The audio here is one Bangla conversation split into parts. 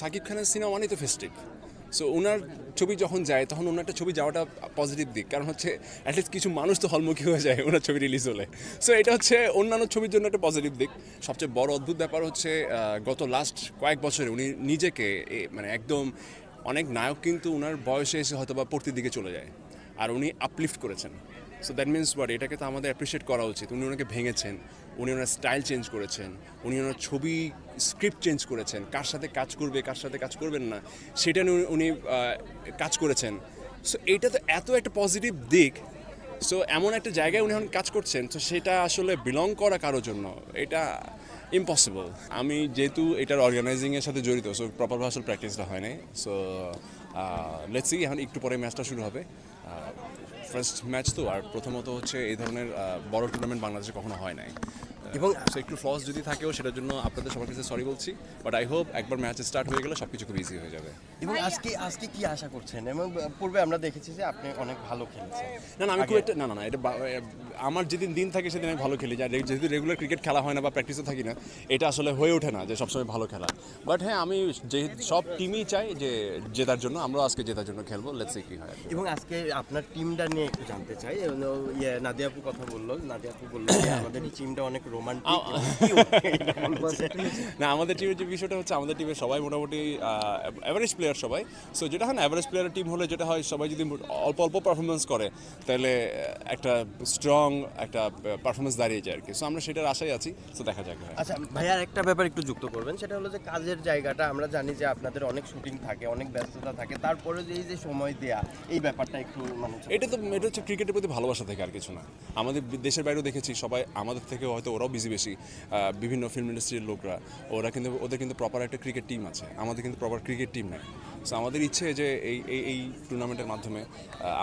শাকিব খানের সিনেমা মানেই তো ফেস্টিভ সো ওনার ছবি যখন যায়, তখন ওনার একটা ছবি যাওয়াটা পজিটিভ দিক। কারণ হচ্ছে অ্যাটলিস্ট কিছু মানুষ তো হলমুখী হয়ে যায় ওনার ছবি রিলিজ হলে। সো এটা হচ্ছে অন্যান্য ছবির জন্য একটা পজিটিভ দিক। সবচেয়ে বড় অদ্ভুত ব্যাপার হচ্ছে গত লাস্ট কয়েক বছরে উনি নিজেকে মানে একদম অনেক নায়ক কিন্তু ওনার বয়সে এসে হয়তো বা পড়তির দিকে চলে যায়। আর উনি আপলিফট করেছেন। সো দ্যাট মিনস হোয়াট এটাকে তো আমাদের অ্যাপ্রিসিয়েট করা উচিত। উনি ওনাকে ভেঙেছেন। উনি ওনার স্টাইল চেঞ্জ করেছেন। উনি ওনার ছবি স্ক্রিপ্ট চেঞ্জ করেছেন। কার সাথে কাজ করবে, কার সাথে কাজ করবেন না, সেটা নিয়ে উনি- কাজ করেছেন। সো এটা তো এত একটা পজিটিভ দিক। সো এমন একটা জায়গায় উনি এখন কাজ করছেন, তো সেটা আসলে বিলং করা কারোর জন্য, এটা ইম্পসিবল আমি যেহেতু এটার অর্গানাইজিংয়ের সাথে জড়িত সো প্রপারভাবে আসলে প্র্যাকটিসটা হয় নাই। সো লেটস এখন একটু পরে ম্যাচটা শুরু হবে। ফার্স্ট ম্যাচ তো আর প্রথমত হচ্ছে এই ধরনের বড় টুর্নামেন্ট বাংলাদেশে কখনো হয় নাই। এবং একটু ফ্লস যদি থাকেও সেটার জন্য আপনাদের সবার কাছে সরি বলছি বাট আই হোপ একবার ম্যাচ স্টার্ট হয়ে গেলে সব কিছু খুব ইজি হয়ে যাবে। এবং আজকে আজকে কি আশা করছেন? এবং পূর্বে আমরা দেখেছি যে আপনি অনেক ভালো খেলেছেন। না না আমি খুব একটা না না না এটা আমার যেদিন দিন থাকে সেদিন আমি ভালো খেলি। যা যেহেতু রেগুলার ক্রিকেট খেলা হয় না বা প্র্যাকটিসে থাকি না এটা আসলে হয়ে ওঠে না যে সবসময় ভালো খেলা। বাট হ্যাঁ আমি যে সব টিমই চাই যে জেতার জন্য আমরাও আজকে জেতার জন্য খেলব। লেটস সি কি হয়। এবং আজকে আপনার টিমটা নিয়ে একটু জানতে চাই। ইয়ে নাদিয়া কথা বলল। নাদিয়াপু বলল আমাদের টিমটা অনেক না আমাদের টিমের যে বিষয়টা হচ্ছে আমাদের টিমের সবাই মোটামুটি অ্যাভারেজ প্লেয়ার সবাই। সো যেটা হয় না অ্যাভারেজ প্লেয়ারের টিম হলে যেটা হয় সবাই যদি অল্প অল্প পারফরমেন্স করে তাহলে একটা স্ট্রং একটা পারফরমেন্স দাঁড়িয়ে যায় আর কি। সো আমরা সেটার আশায় আছি। সো দেখা যাক আচ্ছা ভাইয়ার একটা ব্যাপার একটু যুক্ত করবেন। সেটা হলো যে কাজের জায়গাটা আমরা জানি যে আপনাদের অনেক শুটিং থাকে অনেক ব্যস্ততা থাকে। তারপরে যে এই যে সময় দেয়া এই ব্যাপারটা একটু মানে এটা তো এটা হচ্ছে ক্রিকেটের প্রতি ভালোবাসা থেকে আর কিছু না। আমাদের দেশের বাইরেও দেখেছি সবাই আমাদের থেকে হয়তো ওরাও বিজি বেশি বিভিন্ন ফিল্ম ইন্ডাস্ট্রির লোকরা। ওরা কিন্তু ওদের কিন্তু প্রপার একটা ক্রিকেট টিম আছে। আমাদের কিন্তু প্রপার ক্রিকেট টিম নেই। সো আমাদের ইচ্ছে যে এই এই এই টুর্নামেন্টের মাধ্যমে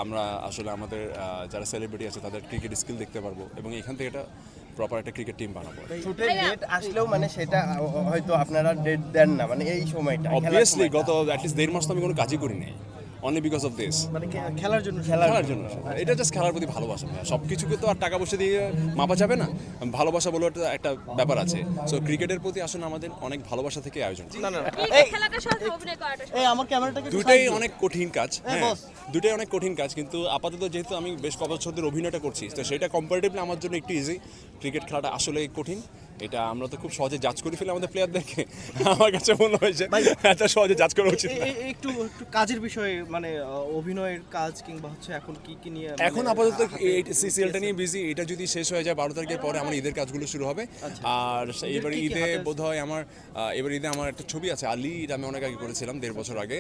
আমরা আসলে আমাদের যারা সেলিব্রিটি আছে তাদের ক্রিকেট স্কিল দেখতে পারব এবং এখান থেকে এটা প্রপার একটা ক্রিকেট টিম বানাবো। শুটের ডেট আসলেও মানে সেটা হয়তো আপনারা ডেট দেন না মানে এই সময়টা অবভিয়াসলি। গত অ্যাটলিস্ট দেড় মাস তো আমি কোনো কাজই করি নাই অনলি বিকজ অফ দিস মানে খেলার জন্য খেলার খেলার জন্য। এটা জাস্ট খেলার প্রতি ভালোবাসা। সব কিছুকে তো আর টাকা পয়সা দিয়ে মাপা যাবে না। ভালোবাসা বলে একটা একটা ব্যাপার আছে। সো ক্রিকেটের প্রতি আসলে আমাদের অনেক ভালোবাসা থেকে আয়োজন না না না। ক্রিকেট খেলাটা সহজ অভিনয় করাটা সহজ। এই আমার ক্যামেরাটাকে একটু দুটাই অনেক কঠিন কাজ হ্যাঁ দুটাই অনেক কঠিন কাজ কিন্তু আপাতত যেহেতু আমি বেশ কত বছর ধরে অভিনয়টা করছি তো সেটা কম্পারেটিভলি আমার জন্য একটু ইজি ক্রিকেট খেলাটা আসলে কঠিন। এটা আমরা তো খুব সহজে জাজ করে ফেলি আমাদের প্লেয়ারদেরকে আমার কাছে মনে হয়েছে এত সহজে জাজ করা উচিত না। একটু একটু কাজের বিষয়ে মানে অভিনয়ের কাজ কিংবা হচ্ছে এখন কি কি নিয়ে মানে- এখন আপাতত সিসিএলটা নিয়ে বিজি এটা যদি শেষ হয়ে যায় বারো তারিখের পরে আমার ঈদের কাজগুলো শুরু হবে। আর সে- এবার ঈদে? বোধ হয় আমার এবার ঈদে আমার একটা ছবি আছে আলি এটা আমি অনেক আগে করেছিলাম দেড় বছর আগে।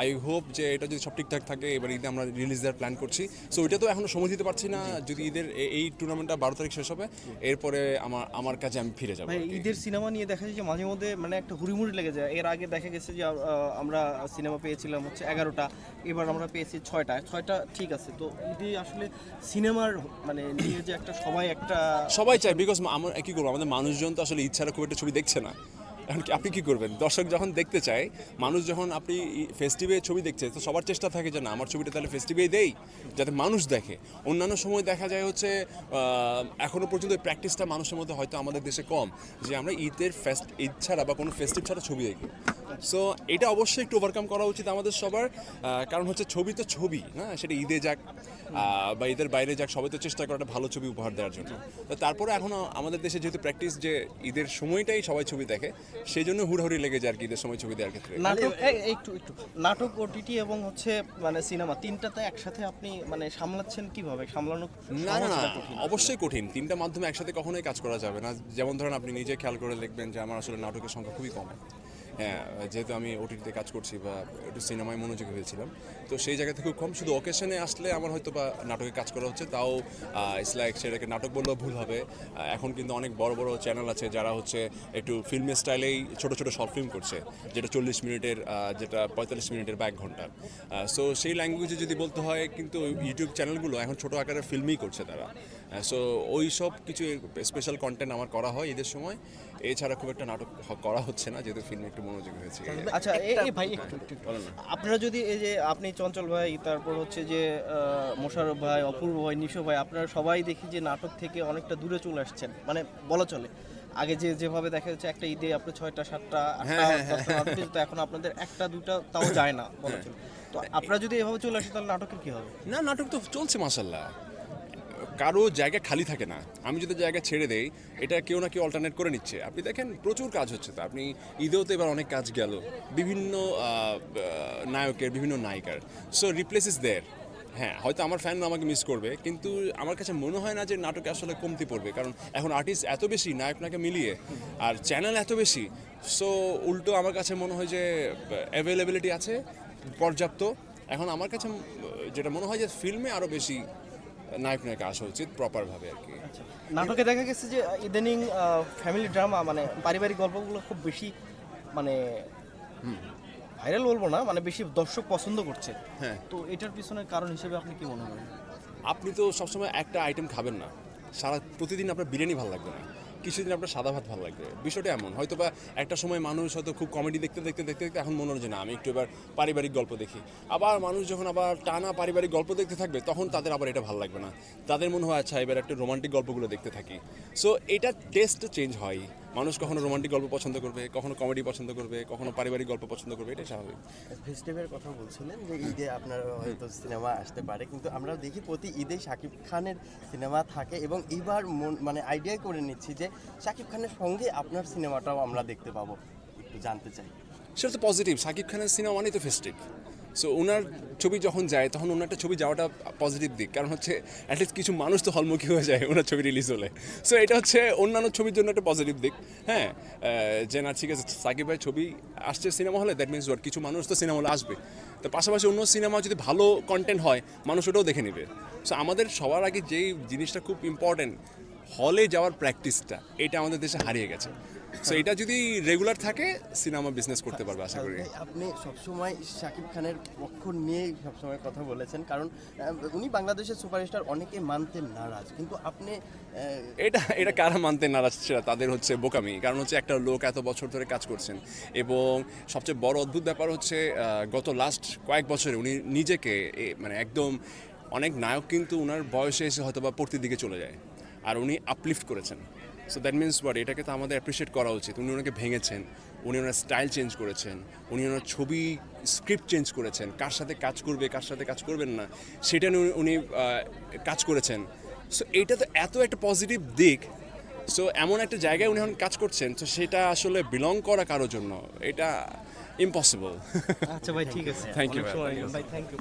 আই হোপ যে এটা যদি সব ঠিকঠাক থাকে এবার ঈদে আমরা রিলিজ দেওয়ার প্ল্যান করছি। সো ওইটা তো এখনও সময় দিতে পারছি না যদি ঈদের এই টুর্নামেন্টটা বারো তারিখ শেষ হবে এরপরে আমার আমার কাছে আমি ফিরে যাব ভাই ঈদের সিনেমা নিয়ে দেখা যায় যে মাঝে মধ্যে মানে একটা হুড়িমুড়ি লেগে যায়। এর আগে দেখা গেছে যে আমরা সিনেমা পেয়েছিলাম হচ্ছে এগারোটা এবার আমরা পেয়েছি ছয়টা ছয়টা ঠিক আছে। তো ঈদে আসলে সিনেমার মানে নিয়ে যে একটা সবাই একটা সবাই চায় বিকজ আমরা কী করব? আমাদের মানুষজন তো আসলে ইচ্ছারা খুব একটা ছবি দেখছে না। এখন কি আপনি কি করবেন? দর্শক যখন দেখতে চায় মানুষ যখন আপনি ফেস্টিভে ছবি দেখছে তো সবার চেষ্টা থাকে যে না আমার ছবিটা তাহলে ফেস্টিভেই দেই। যাতে মানুষ দেখে। অন্যান্য সময় দেখা যায় হচ্ছে আহ, এখনও পর্যন্ত প্র্যাকটিসটা মানুষের মধ্যে হয়তো আমাদের দেশে কম যে আমরা ঈদের ফেস্ট ঈদ ছাড়া বা কোনো ফেস্টিভ ছাড়া ছবি দেখি। সো এটা অবশ্যই একটু ওভারকাম করা উচিত আমাদের সবার কারণ হচ্ছে ছবি তো ছবি না? সেটা ঈদে যাক বা ঈদের বাইরে যাক সবাই তো চেষ্টা করে একটা ভালো ছবি উপহার দেওয়ার জন্য। তো তারপরে এখনও আমাদের দেশে যেহেতু প্র্যাকটিস যে ঈদের সময়টাই সবাই ছবি দেখে সেই জন্য হুড়হুড়ি লেগে যায় আর কি ঈদের সময় ছবি দেওয়ার ক্ষেত্রে। নাটক একটু একটু। নাটক ওটিটি এবং হচ্ছে মানে সিনেমা তিনটাতে একসাথে আপনি মানে সামলাচ্ছেন কীভাবে? সামলানো না না? অবশ্যই কঠিন। তিনটা মাধ্যমে একসাথে কখনোই কাজ করা যাবে না। যেমন ধরেন আপনি নিজে খেয়াল করে দেখবেন যে আমার আসলে নাটকের সংখ্যা খুবই কম। হ্যাঁ যেহেতু আমি ওটিটিতে কাজ করছি বা একটু সিনেমায় মনোযোগী হয়েছিলাম, তো সেই জায়গা থেকে খুব কম। শুধু অকেশনে আসলে আমার হয়তো বা নাটকে কাজ করা হচ্ছে, তাও ইটস লাইক সেটাকে নাটক বললেও ভুল হবে। এখন কিন্তু অনেক বড় বড় চ্যানেল আছে যারা হচ্ছে একটু ফিল্ম স্টাইলেই ছোট ছোট শর্ট ফিল্ম করছে, যেটা চল্লিশ মিনিটের যেটা পঁয়তাল্লিশ মিনিটের বা এক ঘণ্টার সো সেই ল্যাঙ্গুয়েজে যদি বলতে হয়, কিন্তু ইউটিউব চ্যানেলগুলো এখন ছোট আকারের ফিল্মই করছে তারা। সো ওই সব কিছু স্পেশাল কন্টেন্ট আমার করা হয় ঈদের সময়। এছাড়া খুব একটা নাটক করা হচ্ছে না যেহেতু ফিল্মে একটু মনোযোগী হয়েছে। আচ্ছা এই ভাই। আপনারা যদি এই যে আপনি চঞ্চল ভাই তারপর হচ্ছে যে আহ, মোশাররফ ভাই অপূর্ব ভাই নিশো ভাই আপনারা সবাই দেখি যে নাটক থেকে অনেকটা দূরে চলে আসছেন। মানে বলা চলে আগে যে যেভাবে দেখা যাচ্ছে একটা ঈদে আপনি ছয়টা সাতটা আটটা হ্যাঁ, হ্যাঁ, তো এখন আপনাদের একটা দুটা তাও যায় না বলা চলে। তো আপনারা যদি এভাবে চলে আসে তাহলে নাটকের কি হবে? না নাটক তো চলছে মাসাল্লাহ কারও জায়গা খালি থাকে না। আমি যদি জায়গা ছেড়ে দেই, এটা কেউ না কেউ অল্টারনেট করে নিচ্ছে। আপনি দেখেন, প্রচুর কাজ হচ্ছে তো। আপনি ঈদেও তো এবার অনেক কাজ গেল। বিভিন্ন নায়কের, বিভিন্ন নায়িকার। সো রিপ্লেস ইস দেয়ার হ্যাঁ হয়তো আমার ফ্যান আমাকে মিস করবে, কিন্তু আমার কাছে মনে হয় না যে নাটকে আসলে কমতি পড়বে। কারণ এখন আর্টিস্ট এত বেশি নায়ক নায়কে মিলিয়ে, আর চ্যানেল এত বেশি। সো উল্টো আমার কাছে মনে হয় যে অ্যাভেলেবিলিটি আছে, পর্যাপ্ত। এখন আমার কাছে, যেটা মনে হয় যে ফিল্মে আরও বেশি নায়ক নায়িকা আসা উচিত প্রপারভাবে আর কি। নাটকে দেখা গেছে যে ইদানিং ফ্যামিলি ড্রামা মানে পারিবারিক গল্পগুলো খুব বেশি মানে ভাইরাল বলব না মানে বেশি দর্শক পছন্দ করছে। হ্যাঁ। তো এটার পিছনে কারণ হিসেবে আপনি কি মনে করেন? আপনি তো সবসময় একটা আইটেম খাবেন না। সারা প্রতিদিন আপনার বিরিয়ানি ভালো লাগবে না। কিছুদিন আপনার সাদা ভাত ভালো লাগবে। বিষয়টা এমন হয়তো বা একটা সময় মানুষ হয়তো খুব কমেডি দেখতে দেখতে দেখতে দেখতে এখন মনে হচ্ছে না, আমি একটু এবার পারিবারিক গল্প দেখি। আবার মানুষ যখন আবার টানা পারিবারিক গল্প দেখতে থাকবে, তখন তাদের আবার এটা ভালো লাগবে না। তাদের মনে হয় আচ্ছা এবার একটা রোমান্টিক গল্পগুলো দেখতে থাকি। সো এটা টেস্ট চেঞ্জ হয়। মানুষ কখনো রোমান্টিক গল্প পছন্দ করবে কখনো কমেডি পছন্দ করবে কখনো পারিবারিক গল্প পছন্দ করবে এটাই স্বাভাবিক। ফেস্টিভ্যালের কথা বলছিলেন যে ঈদে আপনার হয়তো সিনেমা আসতে পারে কিন্তু আমরা দেখি প্রতি ঈদে শাকিব খানের সিনেমা থাকে এবং এবার মন- মানে আইডিয়া করে নিচ্ছি যে শাকিব খানের সঙ্গে আপনার সিনেমাটাও আমরা দেখতে পাবো একটু জানতে চাই। সেটা তো পজিটিভ সাকিব খানের সিনেমা মানেই তো ফেস্টিভ সো ওনার ছবি যখন যায়, তখন ওনার একটা ছবি যাওয়াটা পজিটিভ দিক। কারণ হচ্ছে অ্যাটলিস্ট কিছু মানুষ তো হলমুখী হয়ে যায় ওনার ছবি রিলিজ হলে। সো এটা হচ্ছে অন্যান্য ছবির জন্য একটা পজিটিভ দিক। হ্যাঁ যে না, ঠিক আছে, সাকিব ভাই ছবি আসছে সিনেমা হলে দ্যাট মিনস ওয়াট কিছু মানুষ তো সিনেমা হলে আসবে। তো পাশাপাশি অন্য সিনেমা যদি ভালো কন্টেন্ট হয়, মানুষ ওটাও দেখে নেবে। সো আমাদের সবার আগে যেই জিনিসটা খুব ইম্পর্ট্যান্ট হলে যাওয়ার প্র্যাকটিসটা এটা আমাদের দেশে হারিয়ে গেছে। সো এটা যদি রেগুলার থাকে সিনেমা বিজনেস করতে পারবে আশা করি। আপনি সবসময় শাকিব খানের পক্ষ নিয়েই সবসময় কথা বলেছেন কারণ উনি বাংলাদেশের সুপারস্টার অনেকে মানতে নারাজ। কিন্তু আপনি এটা এটা কারা মানতে নারাজ সেটা তাদের হচ্ছে বোকামি কারণ হচ্ছে একটা লোক এত বছর ধরে কাজ করছেন এবং সবচেয়ে বড় অদ্ভুত ব্যাপার হচ্ছে গত লাস্ট কয়েক বছরে উনি নিজেকে মানে একদম অনেক নায়ক কিন্তু ওনার বয়সে এসে হয়তো বা পড়তির দিকে চলে যায় আর উনি আপলিফট করেছেন। সো দ্যাট মিনস হোয়াট এটাকে তো আমাদের অ্যাপ্রিসিয়েট করা উচিত। উনি ওনাকে ভেঙেছেন। উনি ওনার স্টাইল চেঞ্জ করেছেন। উনি ওনার ছবি স্ক্রিপ্ট চেঞ্জ করেছেন। কার সাথে কাজ করবে কার সাথে কাজ করবেন না সেটা নিয়ে উনি- কাজ করেছেন। সো এটা তো এত একটা পজিটিভ দিক। সো এমন একটা জায়গায় উনি এখন কাজ করছেন তো সেটা আসলে বিলং করা কারোর জন্য এটা ইম্পসিবল আচ্ছা ভাই ঠিক আছে। Thank you. ভাই। Thank you